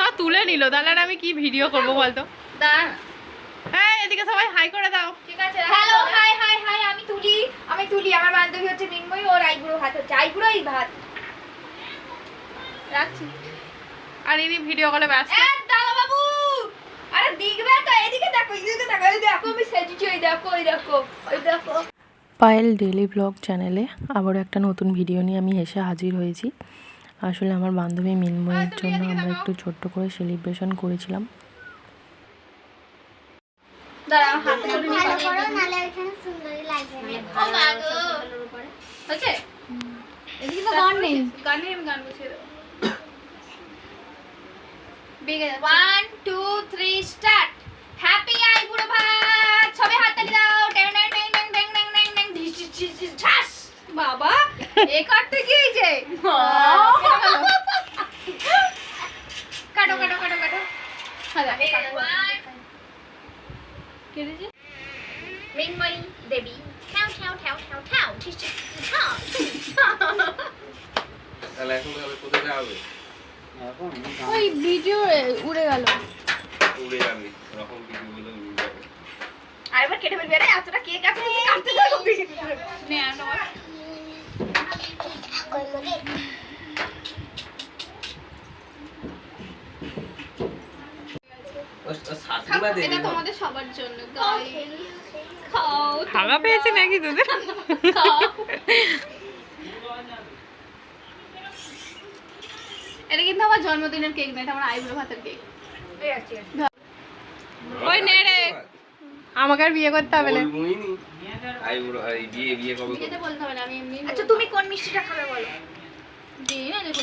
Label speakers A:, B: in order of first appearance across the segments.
A: সব তুলে নিল। তাহলে আর আমি কি ভিডিও করব বলতো?
B: দাঁড়া।
A: হ্যাঁ এদিকে সবাই হাই করে দাও।
B: ঠিক আছে হ্যালো হাই হাই হাই আমি তুলি। আমি তুলি আমার বান্ধবী হচ্ছে মিনময়ী ওর আইবুড়ো ভাত হচ্ছে। আইবুড়োই ভাত। রাখছি।
A: আর ইনি ভিডিও কলে ব্যস্ত।
B: এ দাদা বাবু। আরে দেখবে তো এদিকে দেখো এদিকে দেখো এই দেখো আমি সেজেছি ওই দেখো ওই দেখো ওই দেখো।
C: পায়েল ডেলি ব্লগ চ্যানেলে আবারও একটা নতুন ভিডিও নিয়ে আমি এসে হাজির হয়েছি। আসলে আমার বান্ধবী মিনময়ের জন্য আমরা একটু ছোট্ট করে সেলিব্রেশন করেছিলাম।
B: One two three start happy I বুড়ো ভাত। দাও। বাবা এ কাটতে কি হয়েছে কাটো কাটো কাটো কাটো হ্যাঁ কেটেছে মিনময়ী দেবী ঠ্যাও ঠ্যাও ঠ্যাও ঠ্যাও ঠ্যাও।
D: তাহলে এখন তাহলে কোথায় যাবে
B: ওই ভিডিও উড়ে গেল।
D: উড়ে যাবে এরকম কিছু উড়ে যাবে।
B: আরেকবার কেটে ফেলবি আরে এতটা কেক আছে কাটতে যাব নে আর নয়
D: ও
B: এটা তোমাদের সবার জন্য খাও
A: হাগা পেয়েছি নাকি তোদের?
B: এটা কিন্তু আমার জন্মদিনের কেক না এটা আমার আইব্রো ভাতের কেক।
A: ওই নে রে আমাকে আর বিয়ে করতে হবে না।
D: বিয়ে বিয়ে কবে?
B: বলতে হবে না আমি এমনি আচ্ছা তুমি কোন মিষ্টিটা খাবে বলো? দিই না দেখো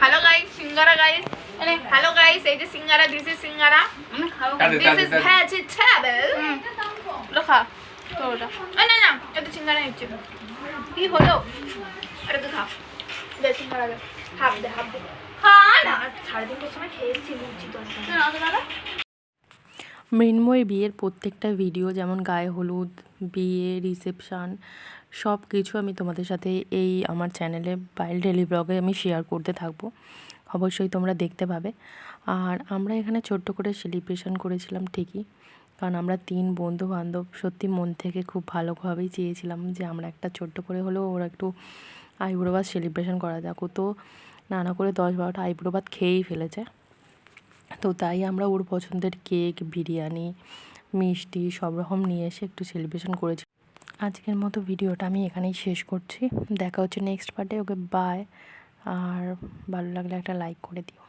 B: হ্যালো গাইস সিঙ্গারা গাইস মানে হ্যালো গাইস এই যে singara this is singara this is vegetable লেখা তো ওটা না না এটা সিঙ্গারা নিচ্ছে কি হলো আরে তো খা দে সিঙ্গারা দে হাফ দে হাফ দে হ্যাঁ না সাড়ে তিনটের সময় খেয়েছি বুঝছি তো না দাদা?
C: মৃন্ময় বিয়ের প্রত্যেকটা ভিডিও যেমন গায়ে হলুদ বিয়ে রিসেপশান সব কিছু আমি তোমাদের সাথে এই আমার চ্যানেলে বাইল ডেলি ব্লগে আমি শেয়ার করতে থাকব। অবশ্যই তোমরা দেখতে পাবে। আর আমরা এখানে ছোট্ট করে সেলিব্রেশন করেছিলাম ঠিকই। কারণ আমরা তিন বন্ধু বান্ধব সত্যি মন থেকে খুব ভালোভাবেই চেয়েছিলাম যে আমরা একটা ছোট্ট করে হলেও ওরা একটু আইবুড়ো ভাত সেলিব্রেশন করা যাক। ও তো নানা করে দশ বারোটা আইবুড়ো ভাত খেয়েই ফেলেছে। তো তাই আমরা ওর পছন্দের কেক বিরিয়ানি মিষ্টি সব রকম নিয়ে এসে একটু সেলিব্রেশন করেছি। আজকের মতো ভিডিওটা আমি এখানেই শেষ করছি। দেখা হচ্ছে নেক্সট পার্টে ওকে বাই আর ভালো লাগলে একটা লাইক করে দিও।